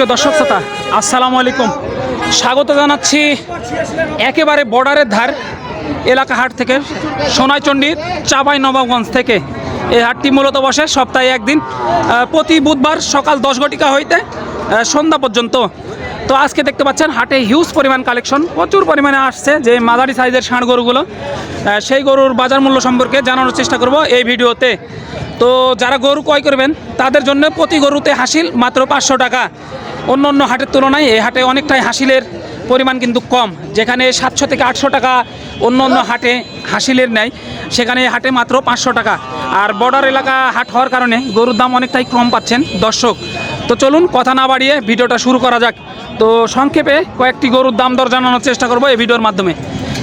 সুপ্রিয় দর্শক শ্রোতা, আসসালামু আলাইকুম। স্বাগত জানাচ্ছি একেবারে বর্ডারের ধার এলাকা হাট থেকে সোনাইচণ্ডীর চাবাই নবাবগঞ্জ থেকে। এই হাটটি মূলত বসে সপ্তাহে একদিন প্রতি বুধবার সকাল দশ ঘটিকা হইতে সন্ধ্যা পর্যন্ত। তো আজকে দেখতে পাচ্ছেন, হাটে হিউজ পরিমাণ কালেকশন প্রচুর পরিমাণে আসছে, যে মাঝারি সাইজের ষাঁড় গরুগুলো সেই গরুর বাজার মূল্য সম্পর্কে জানানোর চেষ্টা করব এই ভিডিওতে। তো যারা গরু ক্রয় করবেন, তাদের জন্য প্রতি গরুতে হাসিল মাত্র পাঁচশো টাকা। অন্য অন্য হাটের তুলনায় এই হাটে অনেকটাই হাসিলের পরিমাণ কিন্তু কম। যেখানে সাতশো থেকে আটশো টাকা অন্য অন্য হাটে হাসিলের নেয়। সেখানে হাটে মাত্র পাঁচশো টাকা। আর বর্ডার এলাকা হাট হওয়ার কারণে গরুর দাম অনেকটাই কম পাচ্ছেন দর্শক। তো চলুন কথা না বাড়িয়ে ভিডিওটা শুরু করা যাক। তো সংক্ষেপে কয়েকটি গরুর দাম দর জানানোর চেষ্টা করব এই ভিডিওর মাধ্যমে।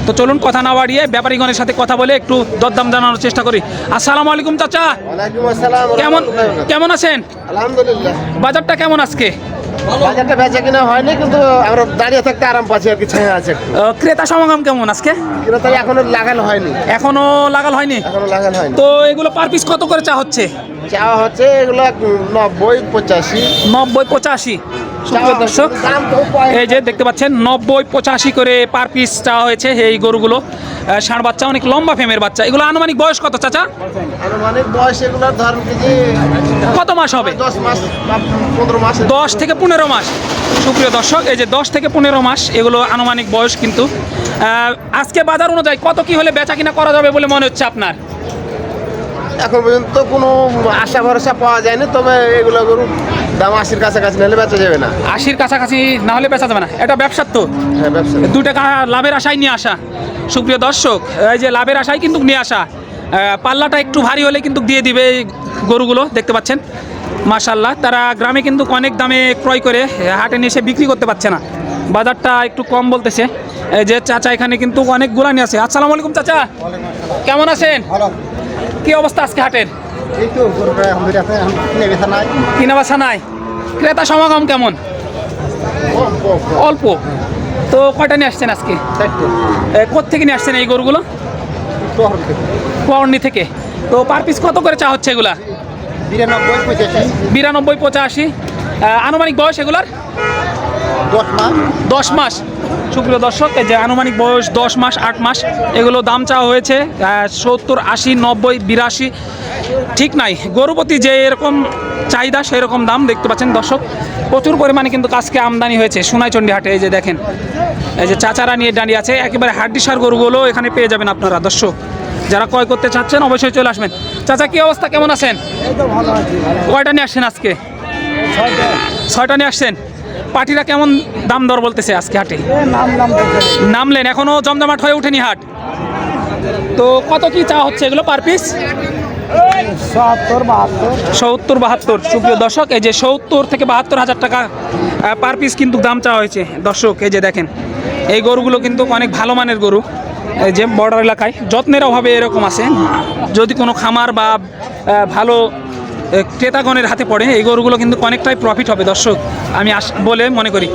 তো চলুন কথা না বাড়িয়ে ব্যাপারীগণের সাথে কথা বলে একটু দরদাম জানানোর চেষ্টা করি। আসসালামু আলাইকুম চাচা। কেমন কেমন আছেন? আলহামদুলিল্লাহ। বাজারটা কেমন আজকে? বাজারটা বেচা কিনা হয়নি কিন্তু আমরা দাঁড়িয়ে থাকতে আরাম পাচ্ছি আর কি ছায়া আছে ক্রেতা সমাগম কেমন আজকে? তাই এখনও লাগানো হয়নি। এখনও লাগাল হয়নি? এখনও লাগানো হয়নি। তো এগুলো পার পিস কত করে চা হচ্ছে? চাওয়া হচ্ছে এগুলো নব্বই পঁচাশি। নব্বই পঁচাশি। দর্শক এই যে দেখতে পাচ্ছেন নব্বই পঁচাশি করে পার পিস চাওয়া হয়েছে এই গরুগুলো। ষাঁড় বাচ্চা অনেক লম্বা ফেমের বাচ্চা। এগুলো আনুমানিক বয়স কত চাচা? আনুমানিক বয়স এগুলোর ধরেন কত মাস হবে? দশ মাস পনেরো মাস। দশ থেকে পনেরো মাস। সুপ্রিয় দর্শক এই যে দশ থেকে পনেরো মাস এগুলো আনুমানিক বয়স কিন্তু। আজকে বাজার অনুযায়ী কত কি হলে বেচা কিনা করা যাবে বলে মনে হচ্ছে আপনার? এখন পর্যন্ত কোনো আশা ভরসা পাওয়া যায়নি তবে এগুলো দাম আশির কাছাকাছি নিলে বেচা যাবে না। আশির কাছাকাছি না হলে বেচা যাবে না। এটা ব্যবসার তো। হ্যাঁ ব্যবসা দু টাকা লাভের আশায় নিয়ে আসা। সুপ্রিয় দর্শক এই যে লাভের আশায় কিন্তু নিয়ে আসা। পাল্লাটা একটু ভারী হলে কিন্তু দিয়ে দিবে এই গরুগুলো দেখতে পাচ্ছেন? মাশাল্লাহ তারা গ্রামে কিন্তু অনেক দামে ক্রয় করে হাটে নিয়ে এসে বিক্রি করতে পারছে না। বাজারটা একটু কম বলতেছে। এই যে চাচা এখানে কিন্তু অনেক গুলানি আছে। আসসালামু আলাইকুম চাচা। কেমন আছেন? ভালো। কি অবস্থা আজকে হাটের? এই তো গরু প্রায় আমাদের আছে এখন কিনে বেচা নাই কিনা বাসা নাই? ক্রেতা সমাগম কেমন? কম কম কম অল্প? তো কয়টা নিয়ে আসছেন আজকে? কোথেকে নিয়ে আসছেন এই গরুগুলো? শহর থেকে। তো পার পিস কত করে চা হচ্ছে এগুলা? বিরানব্বই পঁচাশি। বিরানব্বই পঁচাশি। আনুমানিক বয়স এগুলার? দশ মাস। দশ মাস। সুপ্রিয় দর্শক যে আনুমানিক বয়স দশ মাস আট মাস এগুলো দাম চাওয়া হয়েছে সত্তর আশি নব্বই বিরাশি ঠিক নাই। গরুপতি যে এরকম চাহিদা সেরকম দাম দেখতে পাচ্ছেন দর্শক। প্রচুর পরিমাণে কিন্তু কাজকে আমদানি হয়েছে সোনাইচন্ডী হাটে এই যে দেখেন। এই যে চাচারা নিয়ে দাঁড়িয়ে আছে একেবারে হাড্ডিসার গরুগুলো এখানে পেয়ে যাবেন আপনারা দর্শক। যারা ক্রয় করতে চাচ্ছেন অবশ্যই চলে আসবেন। চাচা কি অবস্থা? কেমন আছেন? কয়টা নিয়ে আসছেন আজকে? ছয়টা। নিয়ে আসছেন? পার্টিরা কেমন দাম দর বলতেছে আজকে হাটে? নাম নাম নামলেন এখনও জমজমাট হয়ে ওঠেনি হাট। তো কত কি চা হচ্ছে এগুলো পার পিস? সত্তর বাহাত্তর। সত্তর বাহাত্তর। সুপ্রিয় দর্শক এই যে সত্তর থেকে বাহাত্তর হাজার টাকা পার পিস কিন্তু দাম চাওয়া হয়েছে। দর্শক এই যে দেখেন এই গরুগুলো কিন্তু অনেক ভালো মানের গরু। এই যে বর্ডার এলাকায় যত্নের অভাবে এরকম আছে। যদি কোনো খামার বা ভালো ক্রেতাগণের হাতে পড়ে এই গরুগুলো কিন্তু অনেকটাই প্রফিট হবে। দর্শক আমি আস বলে মনে করি।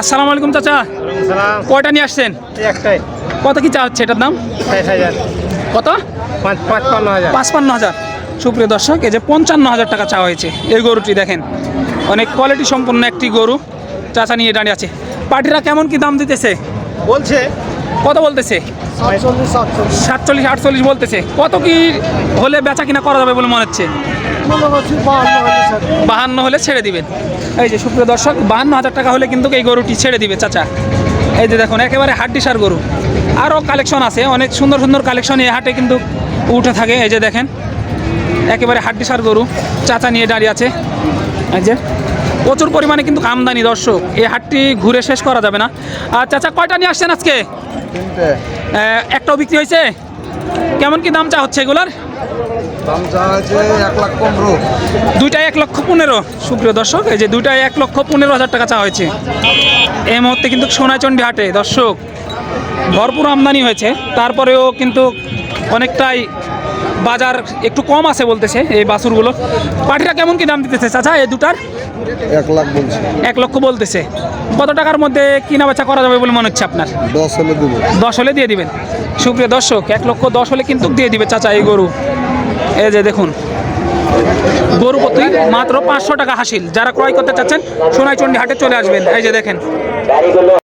আসসালামু আলাইকুম চাচা। কয়টা নিয়ে আসছেন? কত কি চা হচ্ছে এটার দাম? কত? পাঁচপান্ন হাজার। সুপ্রিয় দর্শক এই যে পঞ্চান্ন হাজার টাকা চাওয়া হয়েছে এই গরুটি দেখেন। অনেক কোয়ালিটি সম্পন্ন একটি গরু। চাচা নিয়ে দাঁড়িয়ে আছে। পার্টিরা কেমন কি দাম দিতেছে? বলছে। কত বলতেছে? সাতচল্লিশ আটচল্লিশ বলতেছে। কত কি হলে বেচা কিনা করা যাবে বলে মনে হচ্ছে? বাহান্ন হলে ছেড়ে দিবেন। এই যে সুপ্রিয় দর্শক বাহান্ন হাজার টাকা হলে কিন্তু এই গরুটি ছেড়ে দিবে চাচা। এই যে দেখুন একেবারে হাড্ডিসার গরু। আরও কালেকশন আছে অনেক সুন্দর সুন্দর কালেকশন এই হাটে কিন্তু উঠে থাকে এই যে দেখেন। একেবারে হাড্ডিসার গরু চাচা নিয়ে দাঁড়িয়ে আছে। এই যে প্রচুর পরিমাণে কিন্তু আমদানি দর্শক এই হাটটি ঘুরে শেষ করা যাবে না। আর চাচা কয়টা নিয়ে আসছেন আজকে? একটাও বিক্রি হয়েছে? কেমন কি দাম চা হচ্ছে এগুলার? আছে এক পনেরো। দুইটায় এক লক্ষ পনেরো। সুপ্রিয় দর্শক এই যে দুইটায় এক লক্ষ পনেরো হাজার টাকা চা হয়েছে। এই মুহূর্তে কিন্তু সোনাচণ্ডী হাটে দর্শক ভরপুর আমদানি হয়েছে। তারপরেও কিন্তু অনেকটাই বাজার একটু কম আছে বলতেছে এই বাছুরগুলো পাটিরা কেমন কি দাম দিতেছে চাচা এই দুটার? এক লাখ বলছি। এক লক্ষ বলতেছে। কত টাকার মধ্যে কিনা বেচা করা যাবে বলে মনে হচ্ছে আপনার? দশ হলে দেবো। দশ হলে দিয়ে দিবেন। সুপ্রিয় দর্শক এক লক্ষ দশ হলে কিন্তু দিয়ে দিবে চাচা এই গরু। এই যে দেখুন গরু প্রতি মাত্র পাঁচশো টাকা হাসিল। যারা ক্রয় করতে চাচ্ছেন সোনাইচন্ডী হাটে চলে আসবেন। এই যে দেখেন।